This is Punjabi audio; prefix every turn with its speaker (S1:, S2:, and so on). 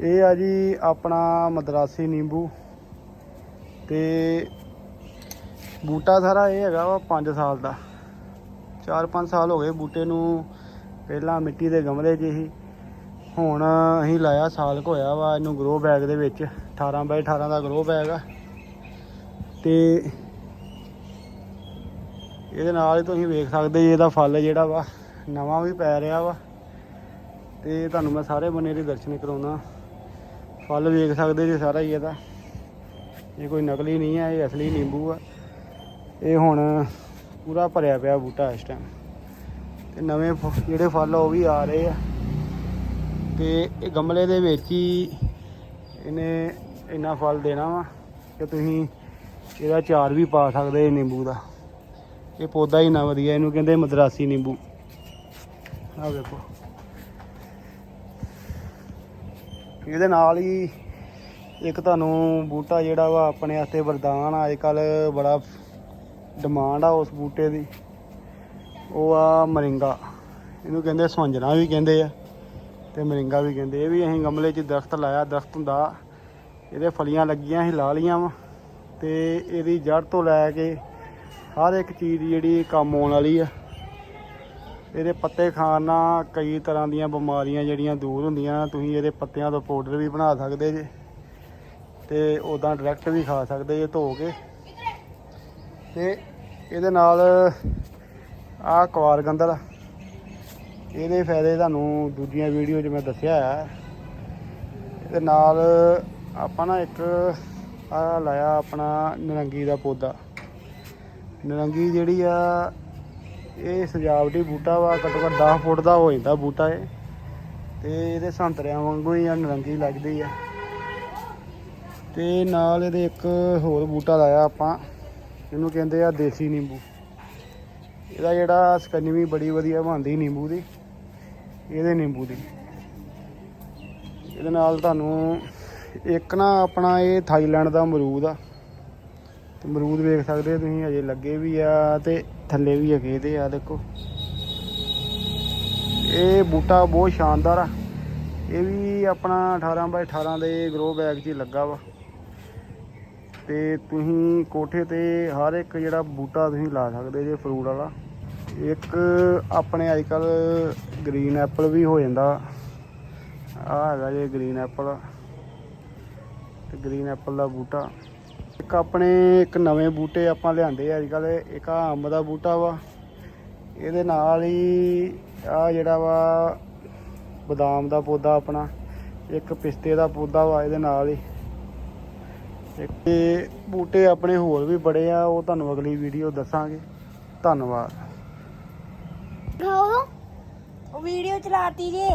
S1: ਇਹ ਆ ਜੀ ਆਪਣਾ ਮਦਰਾਸੀ ਨਿੰਬੂ ਤੇ ਬੂਟਾ ਸਾਰਾ ਇਹ ਹੈਗਾ ਵਾ 5 ਸਾਲ ਦਾ। 4-5 ਸਾਲ ਹੋ ਗਏ ਬੂਟੇ ਨੂੰ ਪਹਿਲਾਂ ਮਿੱਟੀ ਦੇ ਗਮਲੇ 'ਚ ਹੀ। ਹੁਣ ਅਸੀਂ ਲਾਇਆ, ਸਾਲ ਕੁ ਹੋਇਆ ਵਾ ਇਹਨੂੰ ਗਰੋ ਬੈਗ ਦੇ ਵਿੱਚ। 18 ਬਾਈ 18 ਦਾ ਗਰੋ ਬੈਗ ਆ। ਤੇ ਇਹਦੇ ਨਾਲ ਹੀ ਤੁਸੀਂ ਵੇਖ ਸਕਦੇ ਜੀ ਇਹਦਾ ਫਲ ਜਿਹੜਾ ਵਾ, ਨਵਾਂ ਵੀ ਪੈ ਰਿਹਾ ਵਾ। ਤੇ ਤੁਹਾਨੂੰ ਮੈਂ ਸਾਰੇ ਬੰਨੇ ਦੇ ਦਰਸ਼ਨ ਕਰਾਉਣਾ। ਫਲ ਵੇਖ ਸਕਦੇ ਜੀ ਸਾਰਾ ਹੀ ਇਹਦਾ ਇਹ ਕੋਈ ਨਕਲੀ ਨਹੀਂ ਹੈ ਇਹ ਅਸਲੀ ਨਿੰਬੂ ਆ। ਇਹ ਹੁਣ ਪੂਰਾ ਭਰਿਆ ਪਿਆ ਬੂਟਾ ਇਸ ਟਾਈਮ ਤੇ ਨਵੇਂ ਫ- ਜਿਹੜੇ ਫਲ ਉਹ ਵੀ ਆ ਰਹੇ ਆ। ਤੇ ਇਹ ਗਮਲੇ ਦੇ ਵਿੱਚ ਹੀ ਇਹਨੇ ਇੰਨਾ ਫਲ ਦੇਣਾ ਵਾ ਕਿ ਤੁਸੀਂ ਇਹਦਾ ਚਾਰ ਵੀ ਪਾ ਸਕਦੇ ਇਹ ਨਿੰਬੂ ਦਾ। ਇਹ ਪੌਦਾ ਹੀ ਨਾ ਵਧੀਆ, ਇਹਨੂੰ ਕਹਿੰਦੇ ਮਦਰਾਸੀ ਨਿੰਬੂ। ਆਹ ਵੇਖੋ। ਇਹਦੇ ਨਾਲ ਹੀ ਇੱਕ ਤੁਹਾਨੂੰ ਬੂਟਾ ਜਿਹੜਾ ਵਾ ਆਪਣੇ ਵਾਸਤੇ ਵਰਦਾਨ ਆ ਅੱਜ ਕੱਲ ਬੜਾ ਡਿਮਾਂਡ ਆ ਉਸ ਬੂਟੇ ਦੀ। ਉਹ ਆ ਮਰਿੰਗਾ। ਇਹਨੂੰ ਕਹਿੰਦੇ ਸੁੰਜਣਾ ਵੀ ਕਹਿੰਦੇ ਆ ਤੇ ਮਰਿੰਗਾ ਵੀ ਕਹਿੰਦੇ। ਇਹ ਵੀ ਅਸੀਂ ਗਮਲੇ 'ਚ ਦਰਖਤ ਲਾਇਆ ਦਰਖਤ ਹੁੰਦਾ। ਇਹਦੇ ਫਲੀਆਂ ਲੱਗੀਆਂ ਸੀ ਲਾ ਲੀਆਂ ਵਾ। ਤੇ ਇਹਦੀ ਜੜ ਤੋਂ ਲੈ ਕੇ ਹਰ ਇੱਕ ਚੀਜ਼ ਜਿਹੜੀ ਕੰਮ ਆਉਣ ਵਾਲੀ ਆ। ਇਹਦੇ ਪੱਤੇ ਖਾਣ ਨਾਲ ਕਈ ਤਰ੍ਹਾਂ ਦੀਆਂ ਬਿਮਾਰੀਆਂ ਜਿਹੜੀਆਂ ਦੂਰ ਹੁੰਦੀਆਂ, ਤੁਸੀਂ ਇਹਦੇ ਪੱਤਿਆਂ ਤੋਂ ਪਾਊਡਰ ਵੀ ਬਣਾ ਸਕਦੇ ਜੇ ਤੇ ਉਦਾਂ ਡਾਇਰੈਕਟ ਵੀ ਖਾ ਸਕਦੇ ਜੇ ਧੋ ਕੇ। ਤੇ ਇਹਦੇ ਨਾਲ ਆ ਕਵਾਰ ਗੰਦਲ ਇਹਦੇ ਫਾਇਦੇ ਤੁਹਾਨੂੰ ਦੂਜੀਆਂ ਵੀਡੀਓ 'ਚ ਮੈਂ ਦੱਸਿਆ ਹੈ ਇਹਦੇ ਨਾਲ ਆਪਾਂ ਨਾ ਇੱਕ ਆ ਲਾਇਆ ਆਪਣਾ ਨਰੰਗੀ ਦਾ ਪੌਦਾ। ਨਰੰਗੀ ਜਿਹੜੀ ਆ ਇਹ ਸਜਾਵਟੀ ਬੂਟਾ ਵਾ, ਘੱਟੋ ਘੱਟ 10 ਫੁੱਟ ਦਾ ਹੋ ਜਾਂਦਾ ਬੂਟਾ ਇਹ। ਤੇ ਇਹਦੇ ਸੰਤਰਿਆਂ ਵਾਂਗੂ ਹੀ ਆ, ਨਰੰਗੀ ਲੱਗਦੀ ਆ। ਤੇ ਨਾਲ ਇਹਦੇ ਇੱਕ ਹੋਰ ਬੂਟਾ ਲਾਇਆ ਆਪਾਂ, ਇਹਨੂੰ ਕਹਿੰਦੇ ਆ ਦੇਸੀ ਨਿੰਬੂ। ਇਹਦਾ ਜਿਹੜਾ ਸਕੰਜਵੀ ਬੜੀ ਵਧੀਆ ਬਣਦੀ ਨਿੰਬੂ ਦੀ, ਇਹਦੇ ਨਿੰਬੂ ਦੀ। ਇਹਦੇ ਨਾਲ ਤੁਹਾਨੂੰ ਇੱਕ ਨਾ ਆਪਣਾ ਇਹ ਥਾਈਲੈਂਡ ਦਾ ਅਮਰੂਦ ਆ। ਤੇ ਅਮਰੂਦ ਵੇਖ ਸਕਦੇ ਤੁਸੀਂ ਅਜੇ ਲੱਗੇ ਵੀ ਆ, ਤੇ ਥੱਲੇ ਵੀ ਹੈਗੇ ਇਹਦੇ ਆ ਦੇਖੋ। ਇਹ ਬੂਟਾ ਬਹੁਤ ਸ਼ਾਨਦਾਰ ਆ। ਇਹ ਵੀ ਆਪਣਾ 18 ਬਾਈ 18 ਦੇ ਗਰੋ ਬੈਗ 'ਚ ਹੀ ਲੱਗਾ ਵਾ। ਤੇ ਤੁਸੀਂ ਕੋਠੇ ਤੇ ਹਰ ਇੱਕ ਜਿਹੜਾ ਬੂਟਾ ਤੁਸੀਂ ਲਾ ਸਕਦੇ ਜੇ ਫਰੂਟ ਵਾਲਾ। ਇੱਕ ਆਪਣੇ ਅੱਜ ਕੱਲ ਗ੍ਰੀਨ ਐਪਲ ਵੀ ਹੋ ਜਾਂਦਾ। ਆ ਹੈਗਾ ਜੇ ਗ੍ਰੀਨ ਐਪਲ ਤੇ ਗ੍ਰੀਨ ਐਪਲ ਦਾ ਬੂਟਾ। ਇੱਕ ਆਪਣੇ ਇੱਕ ਨਵੇਂ ਬੂਟੇ ਆਪਾਂ ਲਿਆਂਦੇ ਆ ਅੱਜ ਕੱਲ ਇੱਕ ਆ ਅੰਬ ਦਾ ਬੂਟਾ ਵਾ। ਇਹਦੇ ਨਾਲ ਹੀ ਆ ਜਿਹੜਾ ਵਾ ਬਦਾਮ ਦਾ ਪੌਦਾ ਆਪਣਾ, ਇੱਕ ਪਿਸਤੇ ਦਾ ਪੌਦਾ ਵਾ ਇਹਦੇ ਨਾਲ ਹੀ। ਤੇ ਬੂਟੇ ਆਪਣੇ ਹੋਰ ਵੀ ਬੜੇ ਆ, ਉਹ ਤੁਹਾਨੂੰ ਅਗਲੀ ਵੀਡੀਓ ਦੱਸਾਂਗੇ। ਧੰਨਵਾਦ।
S2: ਵੀਡੀਓ ਚਲਾਤੀ ਜੇ।